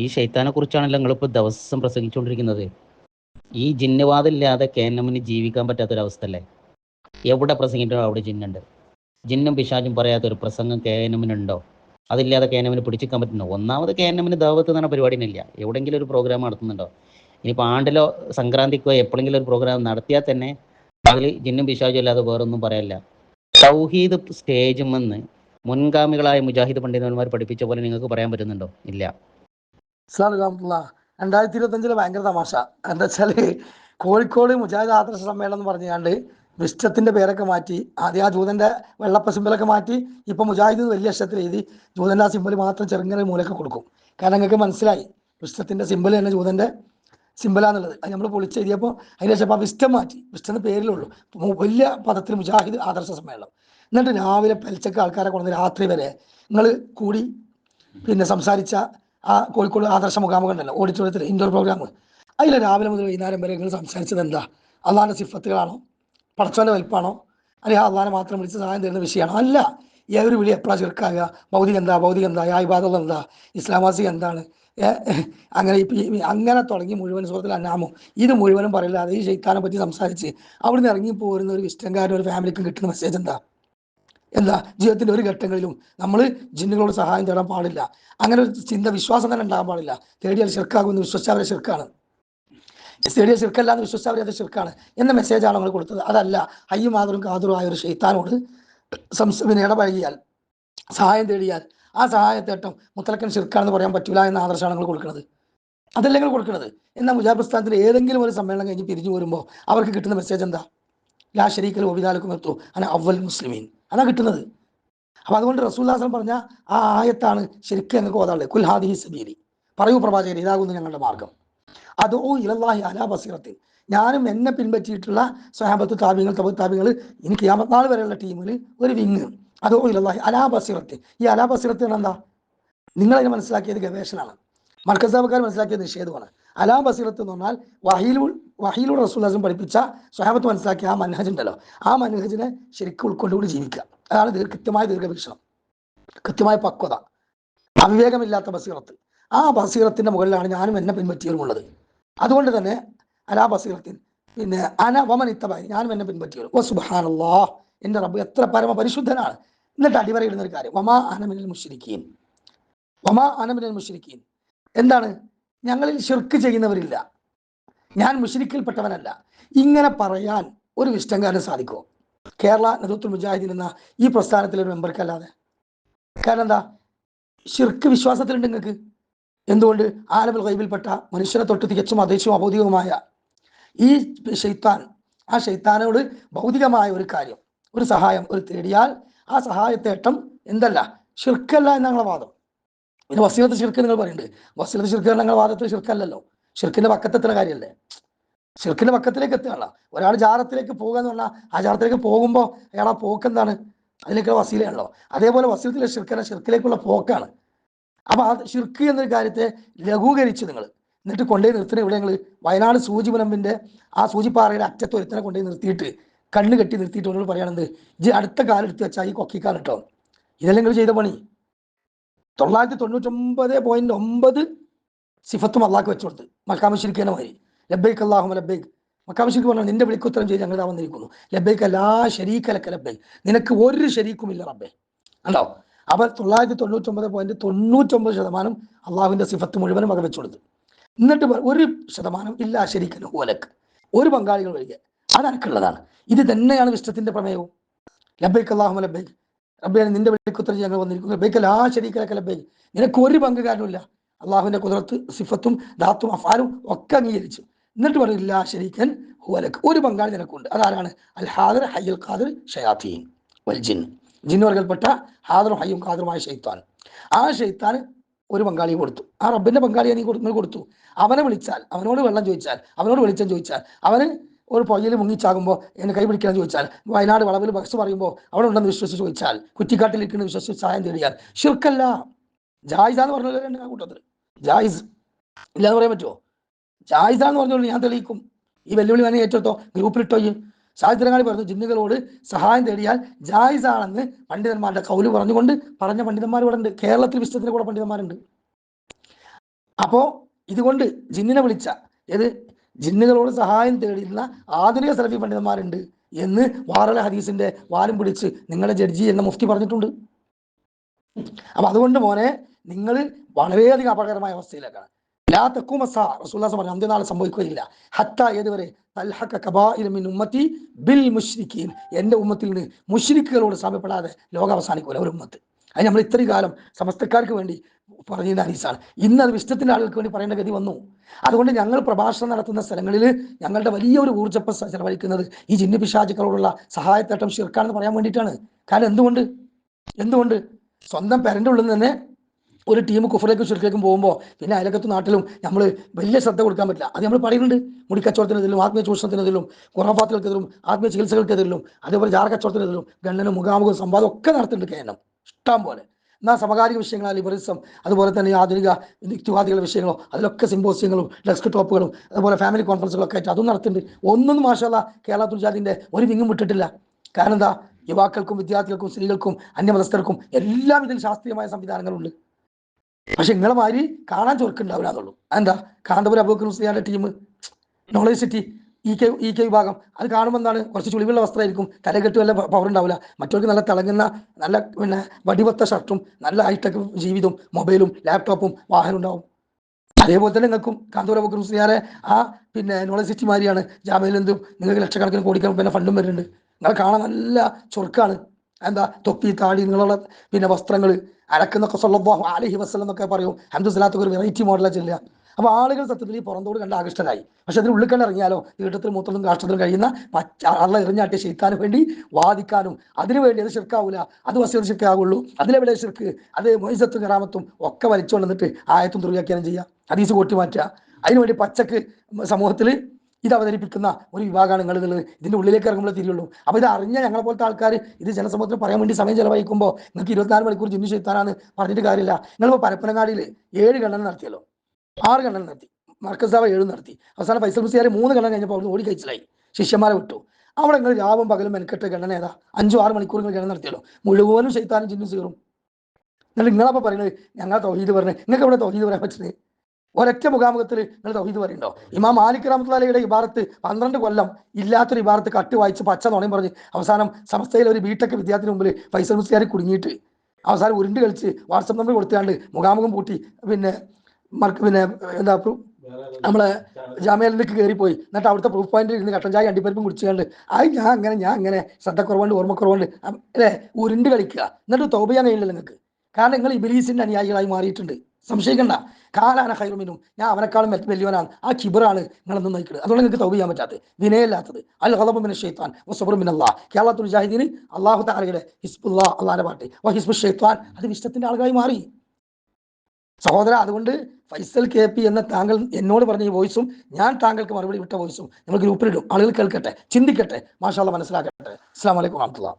ഈ ഷെയ്ത്താനെ കുറിച്ചാണല്ലോ നിങ്ങളിപ്പോൾ ദിവസം പ്രസംഗിച്ചുകൊണ്ടിരിക്കുന്നത്. ഈ ജിന്നവാദില്ലാതെ കേന്നമിന് ജീവിക്കാൻ പറ്റാത്ത പറ്റാത്തൊരവസ്ഥ അല്ലേ എവിടെ പ്രസംഗിക്കണോ അവിടെ ജിന്നുണ്ട്. ജിന്നും പിശാചും പറയാത്ത ഒരു പ്രസംഗം കേനമിനുണ്ടോ അതില്ലാതെ കേനമിന് പിടിച്ചിക്കാൻ പറ്റുന്നോ ഒന്നാമത് കേനമിന് ദാവത്ത് എന്ന പരിപാടിയില്ല എവിടെങ്കിലും ഒരു പ്രോഗ്രാം നടത്തുന്നുണ്ടോ? ഇനിയിപ്പോൾ ആണ്ടിലോ സംക്രാന്തിക്കോ എപ്പോഴെങ്കിലും ഒരു പ്രോഗ്രാം നടത്തിയാൽ തന്നെ അതിൽ ജിന്നും പിശാചും അല്ലാതെ വേറൊന്നും പറയല്ല. തൗഹീദ് സ്റ്റേജുമെന്ന് മുൻഗാമികളായ മുജാഹിദ് പണ്ഡിതന്മാർ പഠിപ്പിച്ച പോലെ നിങ്ങൾക്ക് പറയാൻ പറ്റുന്നുണ്ടോ? ഇല്ല. ഇസ്ലാം റഹ്മത്തുള്ള രണ്ടായിരത്തി ഇരുപത്തഞ്ചിൽ ഭയങ്കര തമാശ. എന്താ വെച്ചാൽ കോഴിക്കോട് മുജാഹിദ് ആദർശ സമ്മേളനം എന്ന് പറഞ്ഞുകൊണ്ട് വിഷ്ടത്തിന്റെ പേരൊക്കെ മാറ്റി ആദ്യം ആ ജൂതന്റെ വെള്ളപ്പ സിമ്പിളൊക്കെ മാറ്റി ഇപ്പൊ മുജാഹിദ് വലിയ അക്ഷരത്തിൽ എഴുതി ജൂതന്റെ ആ സിമ്പിൾ മാത്രം ചെറുങ്ങനെ മൂലൊക്കെ കൊടുക്കും. കാരണം നിങ്ങൾക്ക് മനസ്സിലായി വിഷ്ടത്തിന്റെ സിമ്പിൾ തന്നെ ജൂതന്റെ സിമ്പിളാന്നുള്ളത് അത് നമ്മൾ പൊളിച്ചെഴുതിയപ്പോൾ അതിന് ശേഷം ആ വിസ്റ്റം മാറ്റി വിസ്റ്റെന്ന് പേരിലുള്ളൂ. വലിയ പദത്തിൽ മുജാഹിദ് ആദർശ സമ്മേളനം. എന്നിട്ട് രാവിലെ പെൽച്ചക്ക് ആൾക്കാരെ കൊണ്ടുവന്ന് രാത്രി വരെ നിങ്ങൾ കൂടി പിന്നെ സംസാരിച്ച ആ കോഴിക്കോട് ആദർശ മുഖാമുഖം ഉണ്ടല്ലോ ഓഡിറ്റോറിയത്തിൽ ഇൻഡോർ പ്രോഗ്രാം അതിൽ രാവിലെ മുതൽ വൈകുന്നേരം വരെ നിങ്ങൾ സംസാരിച്ചത് എന്താ? അള്ളാഹിന്റെ സിഫത്തുകളാണോ? പടച്ചോന്റെ വലിപ്പാണോ? അല്ലെങ്കിൽ അള്ളാഹിനെ മാത്രം വിളിച്ച് സഹായം തരുന്ന വിഷയമാണോ? അല്ല ഈ ഒരു വിളി എപ്പോഴാണ് ചെറുക്കാകുക ഭൗതിക എന്താ? ഭൗതിക എന്താ? യാ ഇബാദുള്ള എന്താ? ഇസ്ലാമാസി എന്താണ്? അങ്ങനെ അങ്ങനെ തുടങ്ങി മുഴുവൻ സുഹൃത്തിൽ അന്നാമോ. ഇത് മുഴുവനും പറയില്ല അതേ ശൈത്താനെ പറ്റി സംസാരിച്ച് അവിടുന്ന് ഇറങ്ങി പോരുന്ന ഒരു ഇഷ്ടംകാരൻ ഒരു ഫാമിലിക്കും കിട്ടുന്ന മെസ്സേജ് എന്താ? എന്താ? ജീവിതത്തിന്റെ ഒരു ഘട്ടങ്ങളിലും നമ്മൾ ജിന്നുകളോട് സഹായം തേടാൻ പാടില്ല. അങ്ങനെ ഒരു ചിന്ത വിശ്വാസം തന്നെ ഉണ്ടാകാൻ പാടില്ല. തേടിയാൽ ശിർക്കാകുമെന്ന് വിശ്വസിച്ചവരെ ശിർക്കാണ്. തേടിയാൽ ശിർക്കല്ല എന്ന് വിശ്വസിച്ചവരെ അത് ശിർക്കാണ് എന്ന മെസ്സേജാണ് നമ്മൾ കൊടുത്തത്. അതല്ല ഹയ്യ മാതൃം കാതറും ആയ ഒരു ഷെയ്ത്താനോട് സംസ് ഇടപഴകിയാൽ സഹായം തേടിയാൽ ആ സഹായത്തേട്ടം മുത്തലക്കൻ ശിർക്കാണെന്ന് പറയാൻ പറ്റില്ല എന്ന ആദർശമാണ് നിങ്ങൾ കൊടുക്കുന്നത്. അതല്ല നിങ്ങൾ കൊടുക്കുന്നത്? എന്നാൽ മുജാബ് ഏതെങ്കിലും ഒരു സമ്മേളനം കഴിഞ്ഞ് പിരിഞ്ഞു വരുമ്പോൾ അവർക്ക് കിട്ടുന്ന മെസ്സേജ് എന്താ? ലാ ഷരീക്കൽ ഒബിദാലക്കും എത്തു അന അവൽ മുസ്ലിമീൻ. അതാ കിട്ടുന്നത്. അപ്പൊ അതുകൊണ്ട് റസൂല്ലാസം പറഞ്ഞ ആ ആയത്താണ് ശരിക്കും ഞങ്ങൾക്ക് ഓതാളെ കുൽഹാദിഹി സബീലി. പറയൂ പ്രവാചകൻ ഇതാകുന്നു ഞങ്ങളുടെ മാർഗം. അതോ ഇലല്ലാഹി അലാ ബസീറത്തിൽ ഞാനും എന്നെ പിൻപറ്റിയിട്ടുള്ള സ്വഹാബത്ത് താപ്യങ്ങൾ തബത്ത് താപ്യങ്ങൾ എനിക്ക് ക്യാമത്നാൾ വരെയുള്ള ടീമിൽ ഒരു വിങ്. അതോ ഇലല്ലാഹി അലാ ബസീറത്തിൽ ഈ അലാ ബസീറത്തിൽ എന്താ? നിങ്ങളതിനെ മനസ്സിലാക്കിയത് ഗവേഷണമാണ്. മർക്കസാബക്കാർ മനസ്സിലാക്കിയ നിഷേധമാണ്. അലാ ബസീറത്ത് എന്ന് പറഞ്ഞാൽ വഹീലു വഹീലു റസൂല്ലാസും പഠിപ്പിച്ച സ്വഹാബത്ത് മനസ്സിലാക്കിയ ആ മനഹജ് ഉണ്ടല്ലോ ആ മനഹജിനെ ശരിക്കും ഉൾക്കൊണ്ടുകൂടി ജീവിക്കുക. അതാണ് ദീർ കൃത്യമായ ദീർഘവീക്ഷണം. കൃത്യമായ പക്വത. അവിവേകമില്ലാത്ത ബസീറത്ത്. ആ ബസീറത്തിന്റെ മുകളിലാണ് ഞാനും എന്നെ പിൻപറ്റിയതുമുള്ളത് അതുകൊണ്ട് തന്നെ അലാ ബസീറത്തിൻ പിന്നെ അന വമൻ ഇത്തബായി ഞാനും എന്നെ പിൻപറ്റിയത് ഓ സുബാനല്ലോ എന്റെ റബ്ബ് എത്ര പരമ പരിശുദ്ധനാണ് എന്നിട്ട് അടിവരയിടുന്ന ഒരു കാര്യം. വമാ അനമിനൽ മുഷിരിക്കീൻ വമാ അനമിനൽ മുഷിരിക്കീൻ എന്താണ്? ഞങ്ങളിൽ ഷിർക്ക് ചെയ്യുന്നവരില്ല. ഞാൻ മുഷരിക്കിൽപ്പെട്ടവനല്ല. ഇങ്ങനെ പറയാൻ ഒരു വിഷ്ടംകാരന് സാധിക്കുമോ? കേരള നേതൃത്വ മുജാഹിദീൻ എന്ന ഈ പ്രസ്ഥാനത്തിലെ ഒരു മെമ്പർക്കല്ലാതെ. കാരണം എന്താ? ഷിർക്ക് വിശ്വാസത്തിലുണ്ട് നിങ്ങൾക്ക്. എന്തുകൊണ്ട്? ആലവൽ കൈവിൽപ്പെട്ട മനുഷ്യനെ തൊട്ട് തികച്ചും അദേശവും അഭൗതികവുമായ ഈ ഷെയ്ത്താൻ ആ ഷെയ്ത്താനോട് ഭൗതികമായ ഒരു കാര്യം ഒരു സഹായം ഒരു തേടിയാൽ ആ സഹായത്തേട്ടം എന്തല്ല? ഷിർക്കല്ല എന്നാണ് വാദം. പിന്നെ വസീലത്ത് ഷിർക്ക് നിങ്ങൾ പറയുന്നുണ്ട് വസീലത്ത് ഷിർക്ക് നിങ്ങൾ വാദത്തിൽ ശിർക്കല്ലല്ലോ. ശിർക്കിന്റെ പക്കത്തെത്തുന്ന കാര്യമല്ലേ ശിർക്കിന്റെ പക്കത്തിലേക്ക് എത്തുകയല്ല ഒരാൾ ജാറത്തിലേക്ക് പോകുക എന്ന് പറഞ്ഞാൽ ആ ജാറത്തിലേക്ക് പോകുമ്പോൾ അയാൾ ആ പോക്ക് എന്താണ്? അതിലേക്കുള്ള വസീലയാണല്ലോ. അതേപോലെ വസീലത്തിലെ ഷിർക്കല്ല ശിർക്കിലേക്കുള്ള പോക്കാണ്. അപ്പൊ ആ ഷിർക്ക് എന്നൊരു കാര്യത്തെ ലഘൂകരിച്ച് നിങ്ങൾ എന്നിട്ട് കൊണ്ടുപോയി നിർത്തുന്ന ഇവിടെ ഞങ്ങൾ വയനാട് സൂചിപുലമ്പിന്റെ ആ സൂചിപ്പാറയുടെ അറ്റത്ത് ഒരുത്തനെ കൊണ്ടുപോയി നിർത്തിയിട്ട് കണ്ണ് കെട്ടി നിർത്തിയിട്ട് എന്നോട് പറയുകയാണെന്ത് ഇജ് അടുത്ത കാലം എടുത്ത് വെച്ചാൽ ഈ കൊക്കിക്കാൽ കേട്ടോ ഇതെല്ലാം നിങ്ങൾ ചെയ്ത പണി. തൊള്ളായിരത്തി തൊണ്ണൂറ്റൊമ്പത് പോയിന്റ് ഒമ്പത് സിഫത്തും അള്ളാഹ്ക്ക് വെച്ചു കൊടുത്ത് മക്കാമശിരിക്കുന്ന മാതിരി. ലബൈക്ക് അള്ളാഹു ലബൈക്ക് മക്കാമശിരിക്ക് പറഞ്ഞാൽ നിന്റെ വിളിക്കുത്തരം ചെയ്ത് ഞങ്ങൾ വന്നിരിക്കുന്നു ലബൈക്ക് അല്ലാ ശരീക്കലൊക്കെ ലബൈക്ക് നിനക്ക് ഒരു ശരീക്കുമില്ല റബ്ബേ. ഉണ്ടോ അവർ തൊള്ളായിരത്തി തൊണ്ണൂറ്റൊമ്പത് പോയിന്റ് തൊണ്ണൂറ്റൊമ്പത് ശതമാനം അള്ളാഹുവിന്റെ സിഫത്ത് മുഴുവനും അത് വെച്ചു കൊടുത്ത് എന്നിട്ട് ഒരു ശതമാനം ഇല്ല ശരിക്കൽ ഹോലക്ക് ഒരു പങ്കാളികൾ ഒഴികെ. അത് എനിക്കുള്ളതാണ് ഇത് തന്നെയാണ് വിഷ്ടത്തിന്റെ പ്രമേയവും. ലബൈക്ക് അള്ളാഹു ലബൈക്ക് റബ്ബേ നിന്റെ വിളിക്കുത്തരം ഞങ്ങൾ വന്നിരിക്കുന്നു. ബൈക്കൽ ആ ശരീക്കലക്ക ലബൈക്ക് നിനക്ക് ഒരു പങ്ക് കാരണമില്ല അള്ളാഹുവിന്റെ കുതിരത്ത് സിഫത്തും ദാത്തും അഫാലും ഒക്കെ അംഗീകരിച്ചു. എന്നിട്ട് പറയില്ല ശരീക്കൻ ഹുവലക്ക് ഒരു പങ്കാളി നിനക്കുണ്ട്. അതാരാണ്? അൽ ഹാദർ ഹയ്യൽ ഖാദർ ഷയാത്തീൻ വൽ ജിൻ. ജിന്ന് വർഗൽപ്പെട്ട ഹാദറും ഹയ്യും ഖാദറുമായ ഷെയ്ത്താൻ. ആ ഷെയ്ത്താൻ ഒരു പങ്കാളിയെ കൊടുത്തു. ആ റബ്ബിന്റെ പങ്കാളിയെ നീ കൊടുത്തു. അവനെ വിളിച്ചാൽ അവനോട് വെള്ളം ചോദിച്ചാൽ അവനോട് വെളിച്ചം ചോദിച്ചാൽ അവന് ഒരു പുഴയിൽ മുങ്ങിച്ചാകുമ്പോൾ എന്നെ കൈ പിടിക്കണം ചോദിച്ചാൽ വയനാട് വളവിൽ ബസ് പറയുമ്പോൾ അവിടെ ഉണ്ടെന്ന് വിശ്വസിച്ച് ചോദിച്ചാൽ കുറ്റിക്കാട്ടിലിരിക്കുന്ന വിശ്വസിച്ച് സഹായം തേടിയാൽ ഷിർക്കല്ല ജായിസ എന്ന് എന്റെ കൂട്ടത്തിൽ. ജായിസ്. ഇല്ലാന്ന് പറയാൻ പറ്റുമോ ജായിസ എന്ന് പറഞ്ഞോളൂ ഞാൻ തെളിയിക്കും. ഈ വെല്ലുവിളി തന്നെ ഏറ്റെടുത്തോ? ഗ്രൂപ്പിലിട്ടോ ഈ സാഹിത്യരങ്ങാളി പറഞ്ഞു ജിന്നുകളോട് സഹായം തേടിയാൽ ജായിസാണെന്ന് പണ്ഡിതന്മാരുടെ കൗൽ പറഞ്ഞുകൊണ്ട് പറഞ്ഞ പണ്ഡിതന്മാർ ഇവിടെ ഉണ്ട്. കേരളത്തിൽ വിശ്വത്തിന്റെ കൂടെ പണ്ഡിതന്മാരുണ്ട്. അപ്പോ ഇതുകൊണ്ട് ജിന്നിനെ വിളിച്ച ഏത്? ജിന്നുകളോട് സഹായം തേടിയിരുന്ന ആധുനിക സലഫി പണ്ഡിതന്മാരുണ്ട് എന്ന് വാറല ഹദീസിന്റെ വാലും പിടിച്ച് നിങ്ങളെ ജഡ്ജി എന്ന മുഫ്തി പറഞ്ഞിട്ടുണ്ട്. അപ്പൊ അതുകൊണ്ട് മോനെ നിങ്ങൾ വളരെയധികം അപകടകരമായ അവസ്ഥയിലേക്കാണ്. അന്ത്യനാൾ സംഭവിക്കുകയില്ല. ഹത്ത ഏതുവരെ? ഉമ്മത്തി ബിൽ മുശ്രിക്കീൻ. എന്റെ ഉമ്മത്തിൽ നിന്ന് മുശ്രിക്കുകളോട് സമയപ്പെടാതെ ലോകം അവസാനിക്കൂല ഒരു ഉമ്മത്ത്. അത് നമ്മൾ ഇത്രയും കാലം സമസ്തക്കാർക്ക് വേണ്ടി പറഞ്ഞിരുന്ന ഹദീസാണ്. ഇന്ന് അത് വിശ്വത്തിന്റെ ആളുകൾക്ക് വേണ്ടി പറയേണ്ട ഗതി വന്നു. അതുകൊണ്ട് ഞങ്ങൾ പ്രഭാഷണം നടത്തുന്ന സ്ഥലങ്ങളിൽ ഞങ്ങളുടെ വലിയൊരു ഊർജപ്പം ചെലവഴിക്കുന്നത് ഈ ജിന്നു പിശാചുക്കളോടുള്ള സഹായത്തേട്ടം ഷിർക്കാണെന്ന് പറയാൻ വേണ്ടിയിട്ടാണ്. കാരണം എന്തുകൊണ്ട്? എന്തുകൊണ്ട്? സ്വന്തം പെരന്റെ ഉള്ളിൽ നിന്ന് തന്നെ ഒരു ടീം കുഫറിലേക്കും ചുരുക്കിലേക്കും പോകുമ്പോൾ പിന്നെ അയലക്കത്തു നാട്ടിലും നമ്മൾ വലിയ ശ്രദ്ധ കൊടുക്കാൻ പറ്റില്ല. അത് നമ്മൾ പറയുന്നുണ്ട്. മുടിക്കച്ചവടത്തിനെതിലും ആത്മീയ ചൂഷണത്തിനെതിലും കുറവാത്തുകൾക്കെതിരും ആത്മീയ ചികിത്സകൾക്കെതിരും അതേപോലെ ജാറ കച്ചവടത്തിനെതിരും ഗണ്ണനും മുഖാമുഖം സംവാദം ഒക്കെ നടത്തുന്നുണ്ട് കേന്ദ്രം ഇഷ്ടം പോലെ. എന്നാൽ സമകാലിക വിഷയങ്ങളായ ലിബറിസം അതുപോലെ തന്നെ ആധുനിക യുക്തിവാദികളുടെ വിഷയങ്ങളോ അതിലൊക്കെ സിമ്പോസിയങ്ങളും ഡെസ്ക് ടോപ്പുകളും അതുപോലെ ഫാമിലി കോൺഫറൻസുകളൊക്കെ ആയിട്ട് അതും നടത്തുന്നുണ്ട് ഒന്നും മാഷല്ല കേരള തുർജാതിന്റെ ഒരു വിങ്ങും വിട്ടിട്ടില്ല. കാരണം എന്താ? യുവാക്കൾക്കും വിദ്യാർത്ഥികൾക്കും സ്ത്രീകൾക്കും അന്യമതസ്ഥർക്കും എല്ലാം ഇതിൽ ശാസ്ത്രീയമായ സംവിധാനങ്ങളുണ്ട്. പക്ഷെ നിങ്ങളെ മാതിരി കാണാൻ ചൊറുക്കുണ്ടാവില്ല എന്നുള്ളൂ. എന്താ Kanthapuram Aboobacker മുസ്ലിയാന്റെ team knowledge city E K E K വിഭാഗം അത് കാണുമ്പോൾ എന്താണ്? കുറച്ച് ചുളിവുള്ള വസ്ത്രമായിരിക്കും. കരകെട്ട് വല്ല പവർ ഉണ്ടാവില്ല. മറ്റവർക്ക് നല്ല തിളങ്ങുന്ന നല്ല പിന്നെ വടിവത്ത ഷർട്ടും നല്ല ഹൈടെക് ജീവിതവും മൊബൈലും ലാപ്ടോപ്പും വാഹനം ഉണ്ടാവും. അതേപോലെ തന്നെ നിങ്ങൾക്കും കാന്തപുരം അബൂക്കർ ആ പിന്നെ നോളജ് സിറ്റി മാതിരിയാണ്. ജാമ്യയിലെന്തും നിങ്ങൾക്ക് ലക്ഷക്കണക്കിന് കോടിക്കാൻ പിന്നെ ഫണ്ടും വരുന്നുണ്ട്. നിങ്ങൾ കാണാൻ നല്ല ചുരുക്കാണ് എന്താ തൊപ്പി താടി നിങ്ങളുള്ള പിന്നെ വസ്ത്രങ്ങൾ അലക്കുന്നൊക്കെ സ്വല്ലല്ലാഹു അലൈഹി വസല്ലം എന്നൊക്കെ പറയും. ഹംദു സലാത്തൊക്കെ ഒരു വെറൈറ്റി മോഡലാണ് ചെല്ലുക. അപ്പോൾ ആളുകൾ സത്യത്തിൽ ഈ പുറന്തോട് കണ്ട് ആകൃഷ്ടരായി. പക്ഷെ അതിന് ഉള്ളിൽ കണ്ട് ഇറങ്ങിയാലോ? തീട്ടത്തിൽ മൂത്രത്തിലും കാഷ്ടത്തിലും കഴിയുന്ന പച്ച അള്ള എറിഞ്ഞാട്ടിയ ശീത്താനും വേണ്ടി വാദിക്കാനും അതിനു വേണ്ടി അത് ശിർക്കാവൂല. അത് വസീർ ശിർക്കാവുള്ളൂ. അതിലെവിടെ ശിർക്ക്? അത് മൊയ്സത്തും കറാമത്തും ഒക്കെ വലിച്ചുകൊണ്ട് വന്നിട്ട് ആയത്തും ദുർവ്യാഖ്യാനം ചെയ്യുക അതീസ് കൂട്ടി മാറ്റുക അതിനുവേണ്ടി പച്ചക്ക് സമൂഹത്തിൽ ഇത് അവതരിപ്പിക്കുന്ന ഒരു വിഭാഗമാണ് നിങ്ങൾ എന്നുള്ളത് ഇതിന്റെ ഉള്ളിലേക്ക് ഇറങ്ങുമ്പോൾ തിരിയുള്ളൂ. അപ്പോൾ ഇത് അറിഞ്ഞ ഞങ്ങളെ പോലത്തെ ആൾക്കാർ ഇത് ജനസമൂഹത്തിൽ പറയാൻ വേണ്ടി സമയം ചെലവഴിക്കുമ്പോൾ നിങ്ങൾക്ക് ഇരുപത്തിനാല് മണിക്കൂർ ജിന്നു ചെയ്താനാണ് പറഞ്ഞിട്ട് കാര്യമില്ല. നിങ്ങളിപ്പോൾ പരപ്പനങ്ങാടിയിൽ ഏഴ് ഗണന നടത്തിയല്ലോ. ആറ് ഗണന നടത്തി. മർക്കസ് സാബ ഏഴ് നടത്തി. അവസാനം ഫൈസൽ മുസിയാർ മൂന്ന് ഗണന കഴിഞ്ഞപ്പോൾ അവിടെ ഓടി കഴിച്ചിലായി ശിഷ്യന്മാരെ വിട്ടു. അവിടെ നിങ്ങൾ രാവും പകലും മെനക്കെട്ട് ഗണന ഏതാ? അഞ്ചു ആറ് മണിക്കൂർ നിങ്ങൾ ഗണന നടത്തിയല്ലോ. മുഴുവനും ശൈത്താനും ചിന്നും സീറും. എന്നിട്ട് നിങ്ങളപ്പോൾ പറയുന്നത് ഞങ്ങൾ തൗഹീദ് പറഞ്ഞത് നിങ്ങൾക്ക് ഇവിടെ തൗഹീദ് പറയാൻ പറ്റുന്നത്? ഒരൊറ്റ മുഖാമുഖത്തിൽ നിങ്ങൾ തൗഹീദ് പറയുന്നുണ്ടോ ഇമാം മാലിക് റഹ്മത്തുള്ളയുടെ ഇബാറത്ത് പന്ത്രണ്ട് കൊല്ലം ഇല്ലാത്തൊരു ഇബാറത്ത് കട്ട് വായിച്ച് പച്ച നുണയും പറഞ്ഞ് അവസാനം സമസ്തയിലെ ഒരു ബിടെക് വിദ്യാർത്ഥിന് മുമ്പിൽ ഫൈസൽ മുസ്ലിയാർ കുടുങ്ങിയിട്ട് അവസാനം ഉരുണ്ട് കളിച്ച് വാട്സപ്പ് നമ്പർ കൊടുത്താണ്ട് മുഖാമുഖം പൂട്ടി. പിന്നെ മർക്ക് പിന്നെ എന്താ നമ്മളെ ജാമ്യയിലേക്ക് കയറിപ്പോയി. എന്നിട്ട് അവിടുത്തെ പ്രൂഫ് പോയിന്റിൽ ഇരുന്ന് കട്ടൻ ചായ അണ്ടിപ്പരിപ്പും കുടിച്ചുകൊണ്ട് അത് ഞാൻ അങ്ങനെ ഞാൻ അങ്ങനെ ശ്രദ്ധക്കുറവുണ്ട് ഓർമ്മക്കുറവുണ്ട് അല്ലേ? ഉരുണ്ട് കളിക്കുക. എന്നിട്ട് തോപ ചെയ്യാൻ കഴിയില്ല നിങ്ങൾക്ക്. കാരണം നിങ്ങൾ ഇബിലീസിന്റെ അനുയായികളായി മാറിയിട്ടുണ്ട്. സംശയിക്കണ്ട. കാലാന ഹൈറുമിനും ഞാൻ അവനെക്കാളും മറ്റ് വലിയവനാണ്. ആ കിബറാണ് നിങ്ങളൊന്നും നയിക്കുന്നത്. അതുകൊണ്ട് നിങ്ങൾക്ക് തൗബ് ചെയ്യാൻ പറ്റാത്തത്. വിനയല്ലാത്തത് അൽ ഹലബുമിന് ഷെയ്ത്താൻ വസബറുമിൻ അള്ളാഹ് കേരളത്തിൽ ജാഹിദീൻ അള്ളാഹു താലയുടെ ഹിസ്ബുല്ലാ അള്ളാന്റെ പാട്ട്. ഹിസ്ബു ഷെയ്ത്താൻ അത് ഇഷ്ടത്തിന്റെ ആളുകളായി മാറി. സഹോദര അതുകൊണ്ട് ഫൈസൽ കെ പി എന്ന താങ്കൾ എന്നോട് പറഞ്ഞ ഈ വോയിസും ഞാൻ താങ്കൾക്ക് മറുപടി വിട്ട വോയിസും നമ്മൾ ഗ്രൂപ്പിലിടും. ആളുകൾ കേൾക്കട്ടെ ചിന്തിക്കട്ടെ മാഷാള്ള മനസ്സിലാക്കട്ടെ. അസ്സാം വലൈക്കും വാഹത്തുള്ള